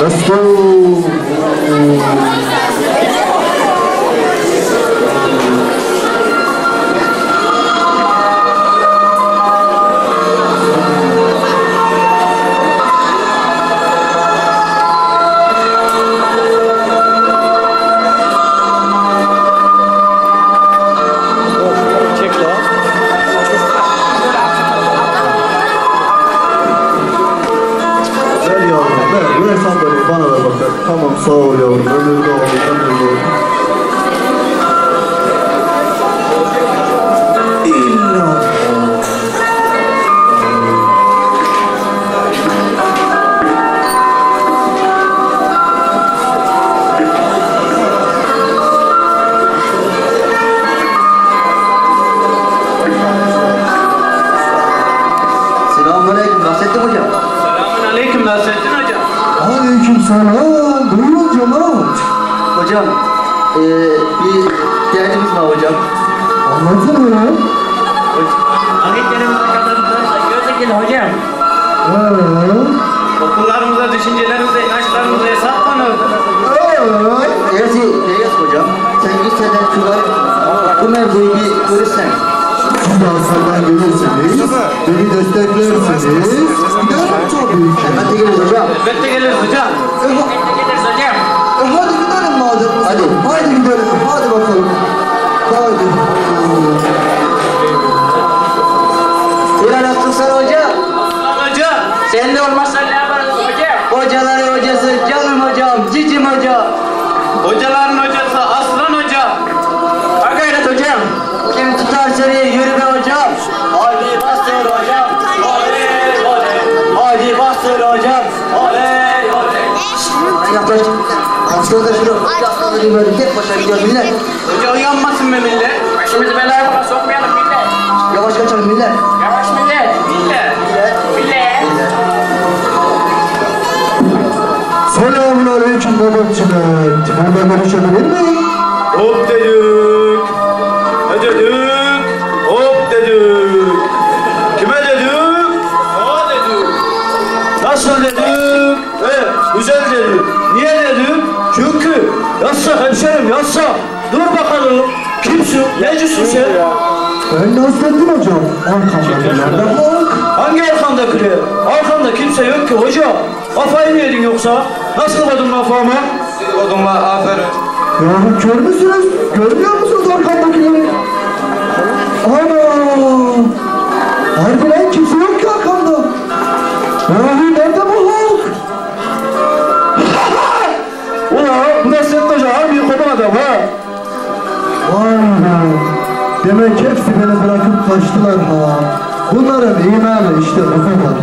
Let's go. Ver. Ver sandalyeyi bana ver bakalım. Tamam, sağ ol yavrum. Ömür de ol, ömür de ol. İlla. Selamünaleyküm Nasrettin hocam. Selamun aleyküm Nasrettin Hoca. Aleyküm selam. Buyurun cemaat. Hocam eee bir derdimiz var hocam. Anlatın ya. Ayetlerimize kadarımıza göze gel hocam. Ee, Okullarımıza, düşüncelerimize, inançlarımıza hesap tanıyordu. ee. Eğer Peygas hocam sen gitsen şurada bu mevzuyu bir görürsen. Siz de arkadan gelirseniz, beni desteklerseniz, Elbette geliriz hocam. Elbette geliriz hocam. e, hadi gidelim madem. Hadi. Hadi gidelim. Hadi bakalım. Hadi. Ulan nasılsın sen hocam? Aslan hocam. Sen de olmazsan ne yaparız hocam? Hocaların hocası canım hocam, cicim hocam. Aslında da şunu. Böyle tek başına gidiyor millet. Hoca uyanmasın be millet. Başımızı belaya sokmayalım millet. Yavaş kaçalım millet. Yavaş millet. Millet. Millet. Millet. Selamun aleyküm babacığım. Timur'la görüşebilir miyim? Hop dedik. Bakalım. Kimsin? Necisin sen? Ben Nasrettin hocam. Arkamdakilerden bak. Hangi arkandakiler? Arkanda kimse yok ki hoca. Kafayı mı yedin yoksa? Nasıl kodun kafama? Kodun aferin. Yahu kör müsünüz? Görmüyor musunuz arkamdakileri? Ana! Harbiden kimse yok ki arkamda. Yahu Demek hepsi beni bırakıp kaçtılar ha. Bunların imanı işte bu kadar.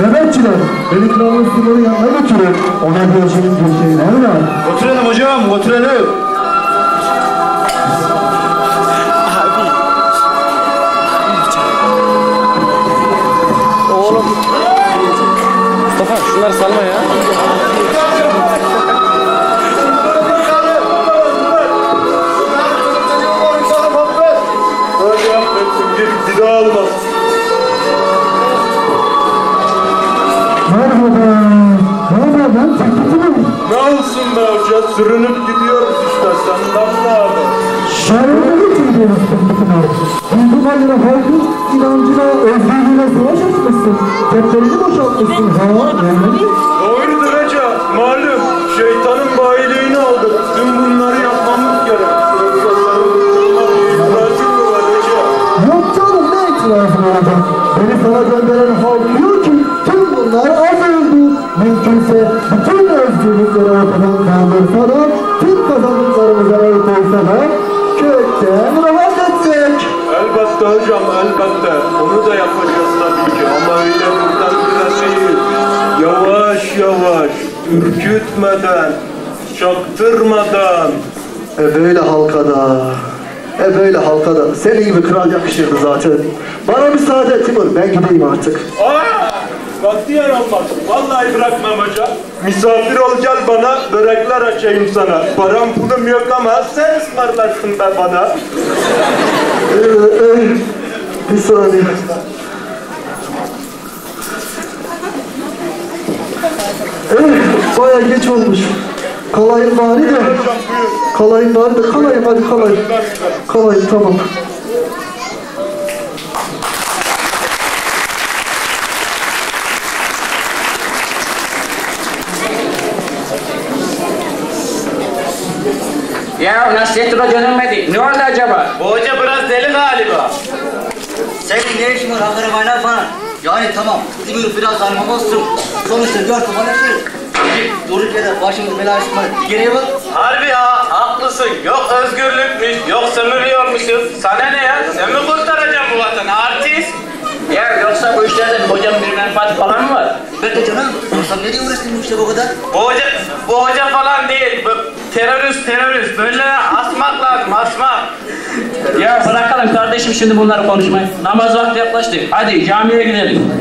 Mehmetçiler, beni kralın Sımır'ın yanına götürün. Ona bir şeyler var. Oturalım hocam, oturalım. Olsun be hoca, sürünüp gidiyoruz işte, senden ne haber? Şairine getiriyoruz Tekkit'ime. Bildiğim halde halkın inancına, özgürlüğüne savaş açmışsın. Ceplerini boşaltmışsın. Ha, yani. Doğrudur hoca, malum şeytanın bayiliğini aldık. Tüm bunları yapmamız gerek. Yok canım ne itirafın olacak? Beni sana gönderen halk diyor ki tüm bunlar. Mümkünse bütün özgürlükleri ortadan kaldırsalar, tüm kazanımlarımıza el koysalar, kökten rahat etsek. Elbette hocam, elbette. Onu da yapacağız tabii ki. Ama öyle buradan bile değil. Yavaş yavaş, ürkütmeden, çaktırmadan. E böyle halkada, e böyle halkada. Senin gibi kral yakışırdı zaten. Bana müsaade Timur, ben gideyim artık. Aa! katliyen olmaz. Vallahi bırakmam hocam. Misafir ol gel bana, börekler açayım sana. Param pulum yok ama sen ısmarlarsın be bana. Bir saniye. Baya geç olmuş. Kalayım bari de. Kalayım bari de. Kalayım hadi kalayım. Kalayım tamam. Ya Nasrettin Hoca dönmedi. Ne oldu acaba? Bu hoca biraz deli galiba. Senin ne işin var kaynar falan? Yani tamam, bizim biraz zarmam olsun. Sonuçta dört numara şey. Durduk yere başımız belaya çıkmadı. Geriye bak. Harbi ha, haklısın. Yok özgürlükmüş, yok sömürüyormuşuz. Sana ne ya? Sen mi kurtaracaksın bu vatanı artist? Ya yoksa bu işlerde hocanın bir menfaati falan mı var? Ben de canım, sen ne diye uğraştın bu işte bu kadar? Bu hoca, bu hoca falan değil. Bu terörist terörist. Böyle asmak lazım, asmak. Ya bırakalım kardeşim şimdi bunları konuşmayı. Namaz vakti yaklaştı. Hadi camiye gidelim.